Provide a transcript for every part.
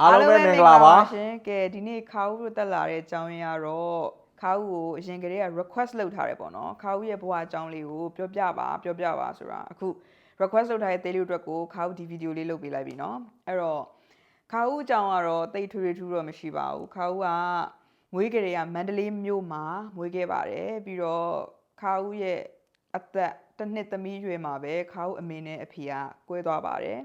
အားလုံးပဲမင်္ဂလာပါရှင်ကဲဒီနေ့ခါဦးတို့တက်လာတဲ့အကြောင်းရင်းကတော့ခါဦးကိုအရင်ကတည်းက request လုပ်ထားတယ်ပေါ့နော်ခါဦးရဲ့ဘဝအကြောင်းလေးကိုပြောပြပါပြောပြပါဆိုတာအခု request လုပ်ထားတဲ့ daily အတွက်ကိုခါဦးဒီ video လေးလုပ်ပေးလိုက်ပြီနော်အဲ့တော့ခါဦးအကြောင်းကတော့တိတ်ထွေထွေထူးတော့မရှိပါဘူးခါဦးကမွေးကလေးကမန္တလေးမြို့မှာမွေးခဲ့ပါတယ်ပြီးတော့ခါဦးရဲ့အသက်တစ်နှစ်သမီးရွယ်မှာပဲခါဦးအမေနဲ့အဖေကကွဲသွားပါတယ်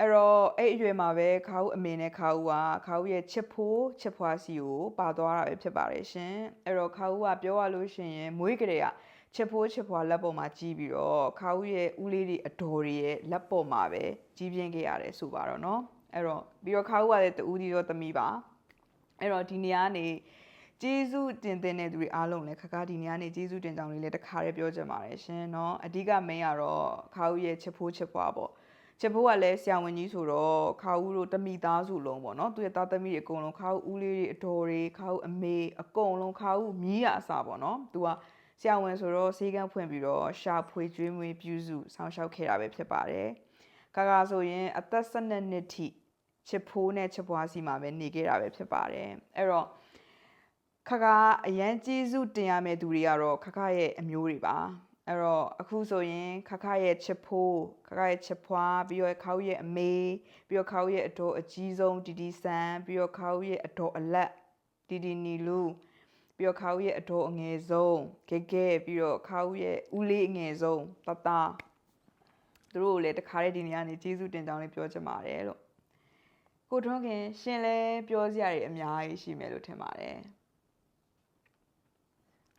အဲ့တော့အဲ့အရွယ်မှာပဲခါဦးအမေနဲ့ခါဦးကခါဦးရဲ့ချစ်ဖိုးချစ်ဖွားစီကိုပါသွားတာပဲဖြစ်ပါတယ်ရှင်အဲ့တော့ခါဦးကပြောရလို့ရှိရင်မွေးကလေးကချစ်ဖိုးချစ်ဖွားလက်ပေါ်မှာကြီးပြီးတော့ခါဦးရဲ့ဦးလေးတွေအတော်တွေရဲ့လက်ပေါ်မှာပဲကြီးပြင်းခဲ့ရတယ်ဆိုပါတော့เนาะအဲ့တော့ပြီးတော့ခါဦးကလည်းတူဦးဒီတော့သမီးပါအဲ့တော့ဒီနေရာကနေကျေးဇူးတင်တဲ့တဲ့သူတွေအားလုံးလည်းခါခါဒီနေရာနေကျေးဇူးတင်ကြောင်းလေးလည်းတခါတည်းပြောချင်ပါတယ်ရှင်เนาะအဓိက main ကတော့ခါဦးရဲ့ချစ်ဖိုးချစ်ဖွားပေါ့ ချက်ဖိုးကလည်းဆရာဝန်ကြီးဆိုတော့ခါဦးတို့တမိသားစုလုံးပေါ့နော်သူရဲ့သားသမီးတွေအကုန်လုံးခါဦးဦးလေးတွေအတော်တွေခါဦးအမေအကုန်လုံးခါဦးမြီးရအစားပေါ့နော်သူကဆရာဝန်ဆိုတော့ဈေးကန်းဖွင့်ပြီးတော့ရှာဖွေကျွေးမွေးပြုစုဆောင်းလျှောက်ခဲ့တာပဲဖြစ်ပါတယ်ခါခါဆိုရင်အသက်12နှစ်ထိချက်ဖိုးနဲ့ချက်ပွားစီမှာပဲနေခဲ့တာပဲဖြစ်ပါတယ်အဲ့တော့ခါခါအရန်ကျေးဇူးတင်ရမယ့်သူတွေကတော့ခါခါရဲ့အမျိုးတွေပါ အဲ့တော့အခုဆိုရင်ခါခါရဲ့ချစ်ဖိုးခါခါရဲ့ချစ်ဖွားပြီးတော့ခါဦးရဲ့အမေပြီးတော့ခါဦးရဲ့အတော်အကြီးဆုံးတီတီဆန်ပြီးတော့ခါဦးရဲ့အတော်အလက်တီတီနီလူပြီးတော့ခါဦးရဲ့အတော်အငယ်ဆုံးဂဲဂဲပြီးတော့ခါဦးရဲ့ဦးလေးအငယ်ဆုံးတတသူတို့ကိုလည်းတခါတည်းဒီနေရာနေကျေးဇူးတင်ကြောင်းလေးပြောချင်ပါတယ်လို့ကိုထွန်းခင်ရှင်လည်းပြောစရာတွေအများကြီးရှိမယ်လို့ထင်ပါတယ်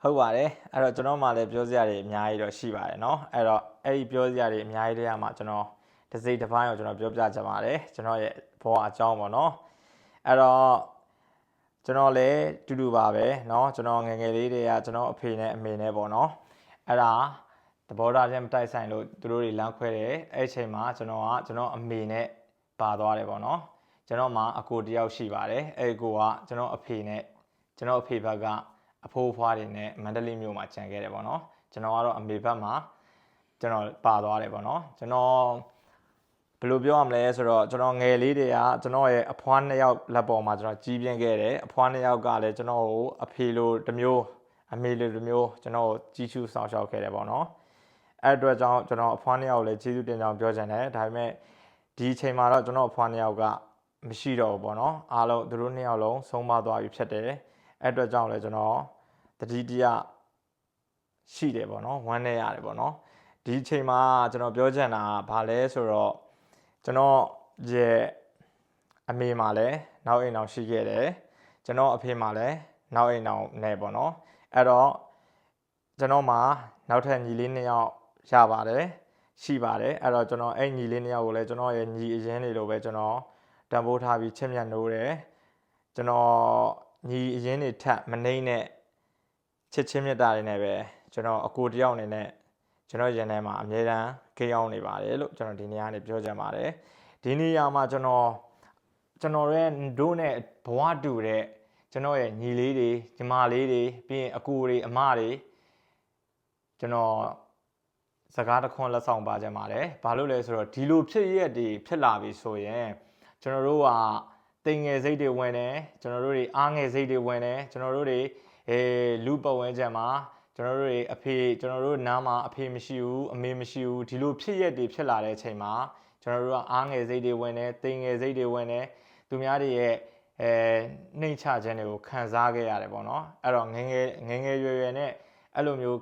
ဟုတ်ပါတယ်အဲ့တော့ကျွန်တော်မှလည်းပြောစရာတွေအများကြီးတော့ရှိပါတယ်เนาะအဲ့တော့အဲ့ဒီပြောစရာတွေအများကြီးတည်းကမှကျွန်တော်တစ်စိတ်တစ်ပိုင်းကိုကျွန်တော်ပြောပြချင်ပါတယ်ကျွန်တော်ရဲ့ဘောအကြောင်းပေါ့เนาะအဲ့တော့ကျွန်တော်လည်းတူတူပါပဲเนาะကျွန်တော်ငယ်ငယ်လေးတွေကကျွန်တော်အဖေနဲ့အမေနဲ့ပေါ့เนาะအဲ့ဒါသဘောထားချင်းမတိုက်ဆိုင်လို့သူတို့တွေလမ်းခွဲတယ်အဲ့အချိန်မှာကျွန်တော်ကကျွန်တော်အမေနဲ့ပါသွားတယ်ပေါ့เนาะကျွန်တော်မှအကိုတယောက်ရှိပါတယ်အဲ့အကိုကကျွန်တော်အဖေနဲ့ကျွန်တော်အဖေဘက်က အဖိုးအဖွားတွေနဲ့မန္တလေးမြို့မှာခြံခဲ့တယ်ပေါ့နော်ကျွန်တော်ကတော့အမေဘက်မှာကျွန်တော်ပါသွားတယ်ပေါ့နော်ကျွန်တော်ဘယ်လိုပြောရမလဲဆိုတော့ကျွန်တော်ငယ်လေးတွေကကျွန်တော်ရဲ့အဖွားနှစ်ယောက်လက်ပေါ်မှာကျွန်တော်ကြီးပြင်းခဲ့တယ်အဖွားနှစ်ယောက်ကလည်းကျွန်တော်ကိုအဖေလိုတစ်မျိုးအမေလိုတစ်မျိုးကျွန်တော်ကိုကြီးချူဆောင်ရှောက်ခဲ့တယ်ပေါ့နော်အဲ့အတွက်ကြောင့်ကျွန်တော်အဖွားနှစ်ယောက်ကိုလည်းကျေးဇူးတင်ကြောင်းပြောချင်တယ်ဒါပေမဲ့ဒီအချိန်မှာတော့ကျွန်တော်အဖွားနှစ်ယောက်ကမရှိတော့ဘူးပေါ့နော်အားလုံးသူတို့နှစ်ယောက်လုံးဆုံးမသွားပြီဖြစ်တယ် အဲ့အတွက်ကြောင့်လည်းကျွန်တော်တတိတရရှိတယ်ပေါ့နော်ဝမ်းနေရတယ်ပေါ့နော်ဒီအချိန်မှာကျွန်တော်ပြောချင်တာကဘာလဲဆိုတော့ကျွန်တော်ရဲ့အမေမှာလည်းနောက်အိမ်အောင်ရှိခဲ့တယ်ကျွန်တော်အဖေမှာလည်းနောက်အိမ်အောင်နေပေါ့နော်အဲ့တော့ကျွန်တော်မှာနောက်ထပ်ညီလေးနှစ်ယောက်ရပါတယ်ရှိပါတယ်အဲ့တော့ကျွန်တော်အဲ့ညီလေးနှစ်ယောက်ကိုလည်းကျွန်တော်ရဲ့ညီအရင်တွေလိုပဲကျွန်တော်တံပိုးထားပြီးချစ်မြတ်နိုးတယ်ကျွန်တော် ညီအရင်တွေထပ်မနှိမ့်နဲ့ချစ်ချင်းမြတ်တာတွေနဲ့ပဲကျွန်တော်အကိုတယောက်အနေနဲ့ကျွန်တော်ရင်ထဲမှာအမြဲတမ်းခေရောက်နေပါတယ်လို့ကျွန်တော်ဒီနေရာကနေပြောချင်ပါတယ်ဒီနေရာမှာကျွန်တော်ကျွန်တော်ရဲ့တို့နဲ့ဘဝတူတဲ့ကျွန်တော်ရဲ့ညီလေးတွေညီမလေးတွေပြီးရင်အကိုတွေအမတွေကျွန်တော်စကားတစ်ခွန်းလက်ဆောင်ပါကြပါတယ်ဘာလို့လဲဆိုတော့ဒီလိုဖြစ်ရက်တွေဖြစ်လာပြီဆိုရင်ကျွန်တော်တို့က တိမ်ငယ်စိတ်တွေဝင်တယ်ကျွန်တော်တို့တွေအားငယ်စိတ်တွေဝင်တယ်ကျွန်တော်တို့တွေအဲလူပတ်ဝန်းကျင်မှာကျွန်တော်တို့တွေအဖေကျွန်တော်တို့နားမှာအဖေမရှိဘူးအမေမရှိဘူးဒီလိုဖြစ်ရက်တွေဖြစ်လာတဲ့အချိန်မှာကျွန်တော်တို့ကအားငယ်စိတ်တွေဝင်တယ်တိမ်ငယ်စိတ်တွေဝင်တယ်သူများတွေရဲ့အဲနှိမ့်ချခြင်းတွေကိုခံစားခဲ့ရတယ်ပေါ့နော်အဲ့တော့ငယ်ငယ်ငယ်ငယ်ရွယ်ရွယ်နဲ့အဲ့လိုမျိုး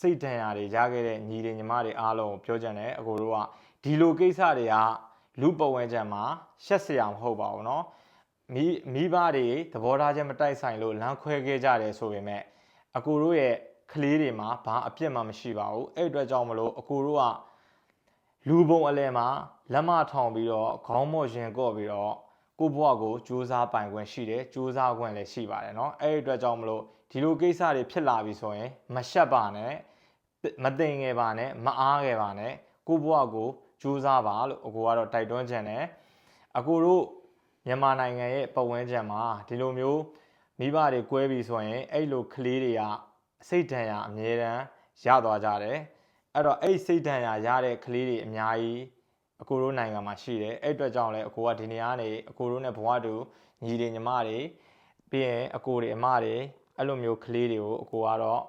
စိတ်ဒဏ်ရာတွေရခဲ့တဲ့ညီတွေညီမတွေအားလုံးကိုပြောကြတယ်အကိုတို့ကဒီလိုကိစ္စတွေက လူပတ်ဝန်းကျင်မှာရှက်စရာမဟုတ်ပါဘူးเนาะ မိမိဘတွေသဘောထားချင်းမတိုက်ဆိုင်လို့လမ်းခွဲခဲ့ကြတယ်ဆိုပေမဲ့အကူတို့ရဲ့ကလေးတွေမှာဘာအပြစ်မှမရှိပါဘူးအဲ့အတွက်ကြောင့်မလို့အကူတို့ကလူပုံအလဲမှာလက်မထောင်ပြီးတော့ခေါင်းမော့ရင်ကော့ပြီးတော့ကိုယ့်ဘဝကိုစူးစမ်းပိုင်ခွင့်ရှိတယ်စူးစမ်းခွင့်လည်းရှိပါတယ်เนาะအဲ့ဒီအတွက်ကြောင့်မလို့ဒီလိုကိစ္စတွေဖြစ်လာပြီဆိုရင်မရှက်ပါနဲ့မသိငယ်ပါနဲ့မအားငယ်ပါနဲ့ကိုယ့်ဘဝ ကိုစူးစမ်းပါလို့အကူကတော့တိုက်တွန်းချင်တယ်အကူတို့မြန်မာနိုင်ငံရဲ့ပတ်ဝန်းကျင်မှာဒီလိုမျိုးမိဘတွေကွဲပြီဆိုရင်အဲ့လိုကလေးတွေကစိတ်ဒဏ်ရာအမြဲတမ်းရသွားကြတယ်အဲ့တော့အဲ့စိတ်ဒဏ်ရာရတဲ့ကလေးတွေအများကြီးအကိုတို့နိုင်ငံမှာရှိတယ်အဲ့အတွက်ကြောင့်လည်းအကိုကဒီနေရာကနေအကိုတို့နဲ့ဘဝတူညီတွေညီမတွေပြီးရင်အကိုတွေအမတွေအဲ့လိုမျိုးကလေးတွေကိုအကိုကတော့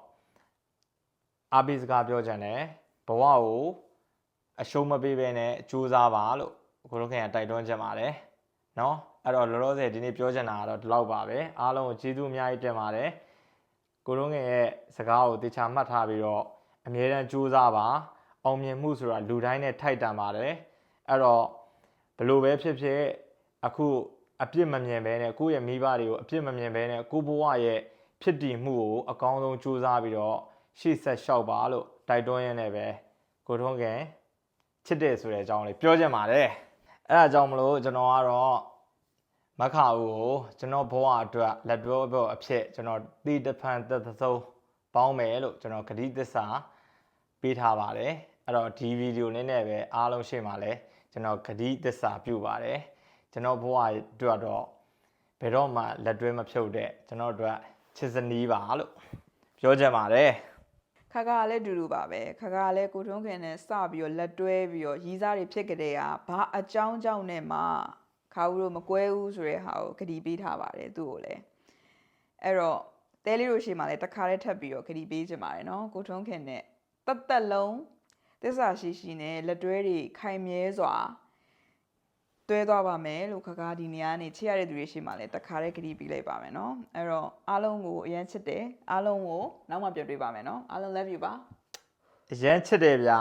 အားပေးစကားပြောချင်တယ်ဘဝကို အရှုံးမပေးဘဲနဲ့ကြိုးစားပါလို့အကိုတို့ခင်ကတိုက်တွန်းချင်ပါတယ်နော်အဲ့တော့လောလောဆယ်ဒီနေ့ပြောချင်တာကတော့ဒီလောက်ပါပဲအားလုံးကိုကျေးဇူးအများကြီးတင်ပါတယ်ကိုတို့ငယ်ရဲ့စကားကိုတေချာမှတ်ထားပြီးတော့အမြဲတမ်းကြိုးစားပါအောင်မြင်မှုဆိုတာလူတိုင်းနဲ့ထိုက်တန်ပါတယ်အဲ့တော့ဘယ်လိုပဲဖြစ်ဖြစ်အခုအပြစ်မမြင်ဘဲနဲ့ကိုယ့်ရဲ့မိဘတွေကိုအပြစ်မမြင်ဘဲနဲ့ကိုယ့်ဘဝရဲ့ဖြစ်တည်မှုကိုအကောင်းဆုံးကြိုးစားပြီးတော့ရှေ့ဆက်လျှောက်ပါလို့တိုက်တွန်းရင်းနဲ့ပဲကိုထုံးခင် ချစ်တယ်ဆိုတဲ့အကြောင်းလေးပြောချင်ပါတယ်အဲ့ဒါကြောင့်မလို့ကျွန်တော်ကတော့မခါဦးကိုကျွန်တော်ဘဝအတွက်လက်တွဲဘောအဖြစ်ကျွန်တော်တီတဖန်သက်သုံးပေါင်းမယ်လို့ကျွန်တော်ဂတိသစ္စာပေးထားပါတယ်အဲ့တော့ဒီဗီဒီယိုလေးနဲ့ပဲအားလုံးရှေ့မှာလဲကျွန်တော်ဂတိသစ္စာပြုပါတယ်ကျွန်တော်ဘဝအတွက်တော့ဘယ်တော့မှလက်တွဲမဖြုတ်တဲ့ကျွန်တော်တို့ချစ်စနီးပါလို့ပြောချင်ပါတယ် ခါခါလည်းအတူတူပါပဲခါခါလည်းကိုထုံးခင်နဲ့စပြီးတော့လက်တွဲပြီးတော့ရီးစားတွေဖြစ်ကြတဲ့ဟာဘာအကြောင်းကြောင့်နဲ့မှခါဦးတို့မကွဲဘူးဆိုတဲ့ဟာကိုဂတိပေးထားပါတယ်သူ့ကိုလည်းအဲ့တော့တဲလေးတို့ရှိမှလည်းတစ်ခါတည်းထပ်ပြီးတော့ဂတိပေးကြပါတယ်နော်ကိုထုံးခင်နဲ့တက်တက်လုံးသစ္စာရှိရှိနဲ့လက်တွဲတွေခိုင်မြဲစွာ တွဲသွားပါမယ်လို့ခါခါဒီနေရာကနေချစ်ရတဲ့သူတွေရှိမှလည်းတစ်ခါတည်းဂတိပေးလိုက်ပါမယ်နော်အဲ့တော့အားလုံးကိုအရင်ချစ်တယ်အားလုံးကိုနောက်မှပြောတွေ့ပါမယ်နော်အားလုံး love you ပါအရန်ချစ်တယ်ဗျာ